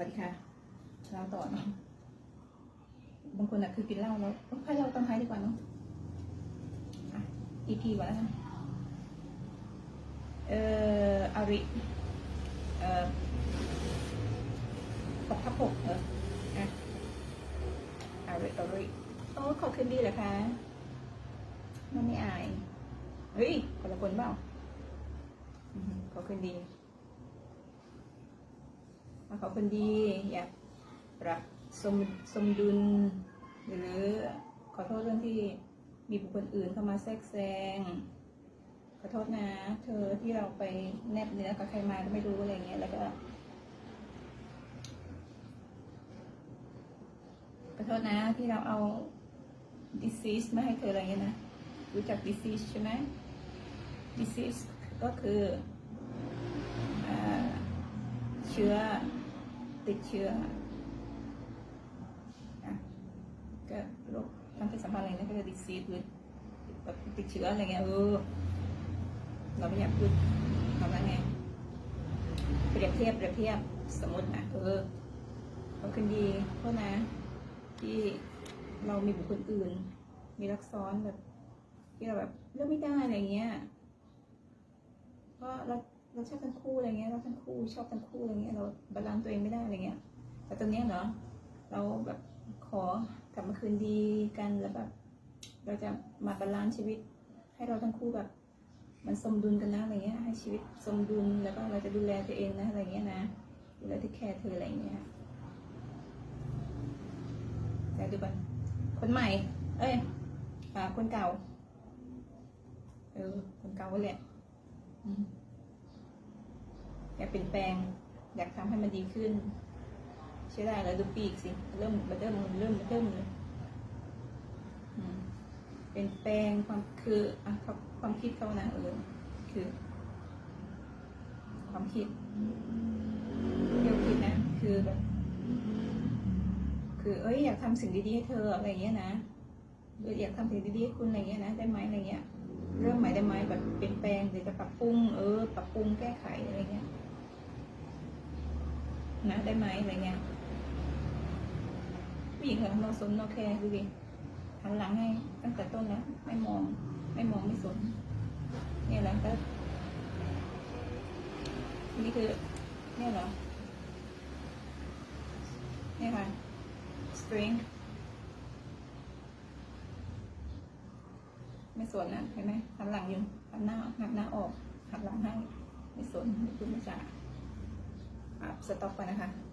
วัสดีค่ะเล่าต่อเนาะบางคนอะคือกินเหล้าแล้วเอ้ยให้เราต้องท้ายดีกว่าเนาะอะ EP ก่อนแล้วกันเอ่ออาริเอ่อหกทับหกเอออะอาริอาริโอ้ขอคืนดีเหรอคะน้องไม่อาย เฮ้ยคนละคนเปล่าอือขอคืนดี มาขอคนดีอยากปรับสมสมดุล หรือขอโทษเรื่องที่มีบุคคลอื่นเข้ามาแทรกแซงขอโทษนะ เธอที่เราไปแนบเนื้อกับใครมาก็ไม่รู้อะไรเงี้ยแล้วก็ขอโทษนะที่เราเอา disease มาให้เธออะไรเงี้ยนะรู้จัก disease ใช่ไหม disease ก็คืออเชื้อ ติดเชื้อก็โรคทางเพศสัมพันธ์อะไรนะก็จะดิซีคือแบบติดเชื้ออะไรเงี้ยเออเราไม่อยากพูดคำนั้นไงเปรียบเทียบเปรียบเทียบสมมตินะเออเราคืนดีเพราะนะ ที่เรามีบุคคลอื่น มีรักซ้อนแบบที่เราแบบเลือกไม่ได้อะไรเงี้ยเพราะเรา เราชอบทั้งคู่อะไรเงี้ยเราทั้งคู่ชอบทั้งคู่อะไรเงี้ยเราบาลานซ์ตัวเองไม่ได้อะไรเงี้ย แต่ตอนเนี้ยเหรอเราแบบขอกลับมาคืนดีกันแล้วแบบเราจะมาบาลานซ์ชีวิต ให้เราทั้งคู่แบบ มันสมดุลกันนะอะไรเงี้ย ให้ชีวิตสมดุลแล้วก็เราจะดูแลตัวเองนะอะไรเงี้ยนะดูแลที่แคร์เธออะไรเงี้ยแต่ดูก่อนคนใหม่ เอ้ยอ่าคนเก่าเออคนเก่าแหละอืม อยากเปลี่ยนแปลง อยากทำให้มันดีขึ้นใช่ได้แล้วดูปีกสิ เริ่มเริ่มเริ่มเริ่มเลยเปลี่ยนแปลงความคืออะความคิดเขานะเออคือ ความคิดเดียวคิดนะคือแบบคือ เอ้ยอยากทำสิ่งดีๆให้เธออะไรเงี้ยนะหรืออยากทำสิ่งดีๆให้คุณอะไรเงี้ยนะได้ไหมอะไรเงี้ย เริ่มใหม่ได้ไหมแบบเปลี่ยนแปลงหรือจะปรับปรุงเออปรับปรุงแก้ไขอะไรเงี้ย นะได้ไหมอะไรเงี้ยผู้หญิงของเราสนโอเคร์ดูดิหันหลังให้ตั้งแต่ต้นแล้วไม่มอง ไม่มองไม่สนเนี่ยแหละก็นี่คือเนี่ยเหรอเนี่ยค่ะ string ไม่สนนะเห็นไหมหันหลังอยู่หันหน้าหันหน้าออกหันหลังให้ไม่สนไม่พูดไม่จาอะ สต็อกไปนะคะ